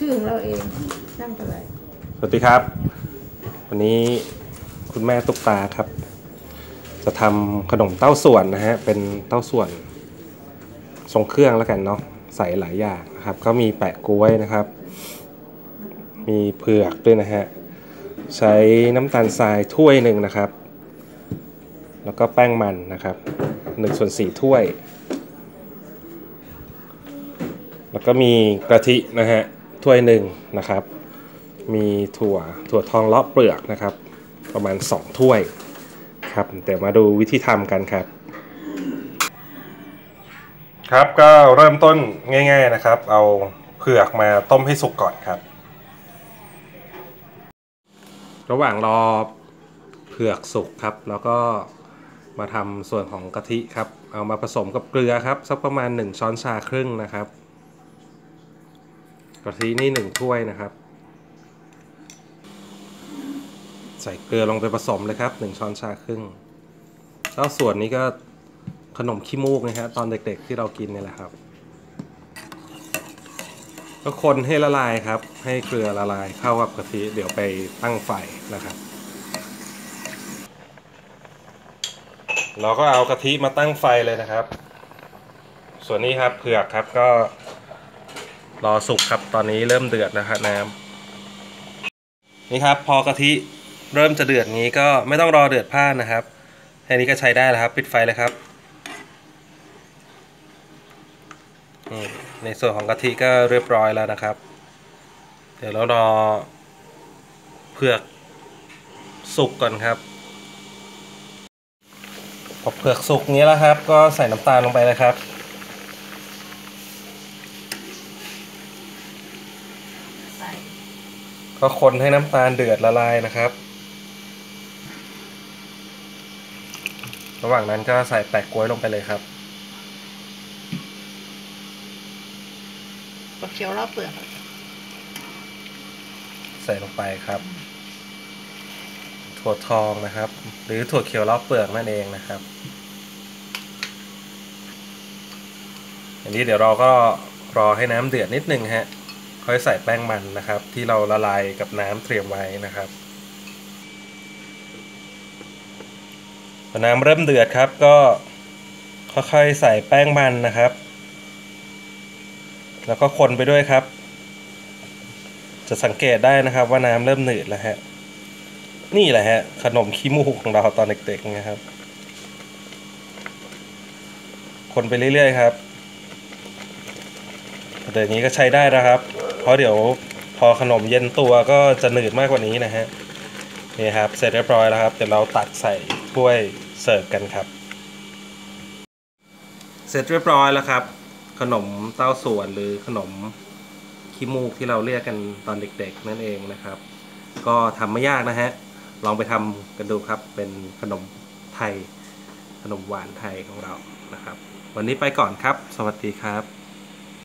ชื่อของเราเองช่างอะไรสวัสดีครับ วันนี้คุณแม่ตุ๊กตาครับ จะทำขนมเต้าส่วนนะฮะเป็นเต้าส่วน ทรงเครื่องแล้วกันเนาะใส่หลายอย่างนะครับ ก็มีแปะกล้วยนะครับ มีเผือกด้วยนะฮะใช้น้ำตาลทรายถ้วยหนึ่งนะครับ แล้วก็แป้งมันนะครับ1ส่วน4ถ้วย แล้วก็มีกะทินะฮะ ถ้วยหนึ่งนะครับ มีถั่วถั่วทองเลาะเปลือกนะครับ ประมาณ 2 ถ้วยครับเดี๋ยวมาดูวิธีทำกันครับ ครับก็เริ่มต้นง่าย ๆนะครับ เอาเผือกมาต้มให้สุกก่อนครับ ระหว่างรอเผือกสุกครับ แล้วก็มาทำส่วนของกะทิครับ เอามาผสมกับเกลือครับสักประมาณ 1 ช้อนชาครึ่งนะครับ กะทินี่หนึ่งถ้วยนะครับ ใส่เกลือลงไปผสมเลยครับหนึ่งช้อนชาครึ่งแล้วส่วนนี้ก็ขนมขี้มูกนะฮะตอนเด็กๆที่เรากินนี่แหละครับก็คนให้ละลายครับ ให้เกลือละลายเข้ากับกะทิเดี๋ยวไปตั้งไฟนะครับ เราก็เอากะทิมาตั้งไฟเลยนะครับ ส่วนนี้ครับเผือกครับก็ รอสุกครับตอนนี้เริ่มเดือดนะฮะน้ำนี่ครับพอกะทิเริ่มจะเดือดงี้ก็ไม่ต้องรอเดือดพล่านนะครับแค่นี้ก็ใช้ได้แล้วครับ ปิดไฟเลยครับนี่ในส่วนของกะทิก็เรียบร้อยแล้วนะครับ เดี๋ยวเรารอเผือกสุกก่อนครับพอเผือกสุกนี้แล้วครับ ก็ใส่น้ำตาลลงไปเลยครับ ใส่ ก็คนให้น้ำตาลเดือดละลายนะครับ ระหว่างนั้นก็ใส่แปะกล้วยลงไปเลยครับถั่วเขียวรอบเปลือกใส่ลงไปครับ ถั่วทองนะครับ หรือถั่วเขียวรอบเปลือกนั่นเองนะครับอันนี้เดี๋ยวเราก็รอให้น้ำเดือดนิดนึงฮะ ค่อยใส่แป้งมันนะครับ ที่เราละลายกับน้ำเตรียมไว้นะครับพอน้ำเริ่มเดือดครับ ก็ค่อยๆใส่แป้งมันนะครับ แล้วก็คนไปด้วยครับ จะสังเกตได้นะครับว่าน้ำเริ่มหนืดแล้วฮะ นี่แหละฮะ ขนมขี้มูกของเราตอนเด็กๆนะครับ คนไปเรื่อยๆครับเดี๋ยวนี้ก็ใช้ได้นะครับ เพราะเดี๋ยวพอขนมเย็นตัวก็จะหนืดมากกว่านี้นะฮะนี่ครับเสร็จเรียบร้อยแล้วครับเดี๋ยวเราตักใส่ถ้วยเสิร์ฟกันครับ เสร็จเรียบร้อยแล้วครับ ขนมเต้าส่วนหรือขนมขี้มูกที่เราเรียกกันตอนเด็กๆ นั่นเองนะครับ ก็ทำไม่ยากนะฮะลองไปทำกันดูครับเป็นขนมไทย ขนมหวานไทยของเรานะครับ วันนี้ไปก่อนครับ สวัสดีครับ